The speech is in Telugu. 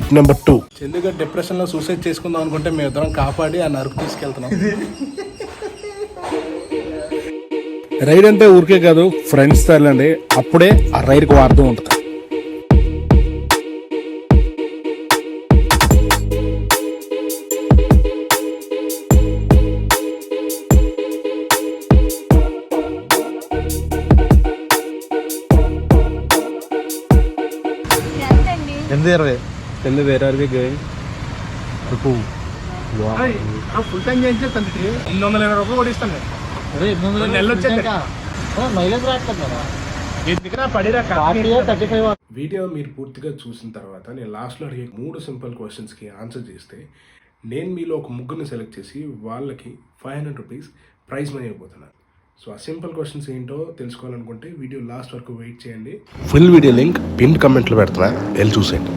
Tip number two. చందుగా డిప్రెషన్లో సూసైడ్ చేసుకుందాం అనుకుంటే మేము ఇద్దరం కాపాడి ఆ నరుకు తీసుకెళ్తున్నాం. రైడ్ అంటే ఊరికే కాదు ఫ్రెండ్స్తో వెళ్ళండి అప్పుడే ఆ రైడ్కి వార్థం ఉంటుంది. ఎంతండి ఎనిమిది ఇరవై ఎన్ని వేరే ఫుల్ టైం చేయించే తండ్రి ఎనిమిది వందల ఇరవై రూపాయలు కూడా ఇస్తాను నెలలు వచ్చేది. మైలేజ్ రావట్లేదు కదా. వీడియో మీరు పూర్తిగా చూసిన తర్వాత నేను లాస్ట్లో అడిగే మూడు సింపుల్ క్వశ్చన్స్కి ఆన్సర్ చేస్తే నేను మీలో ఒక ముగ్గురిని సెలెక్ట్ చేసి వాళ్ళకి five hundred rupees prize money అయిపోతున్నాను సో ఆ సింపుల్ క్వశ్చన్స్ ఏంటో తెలుసుకోవాలనుకుంటే వీడియో లాస్ట్ వరకు వెయిట్ చేయండి. ఫుల్ వీడియో లింక్ పిన్ కమెంట్లో పెడుతున్నా. వెళ్ళి చూసేయండి.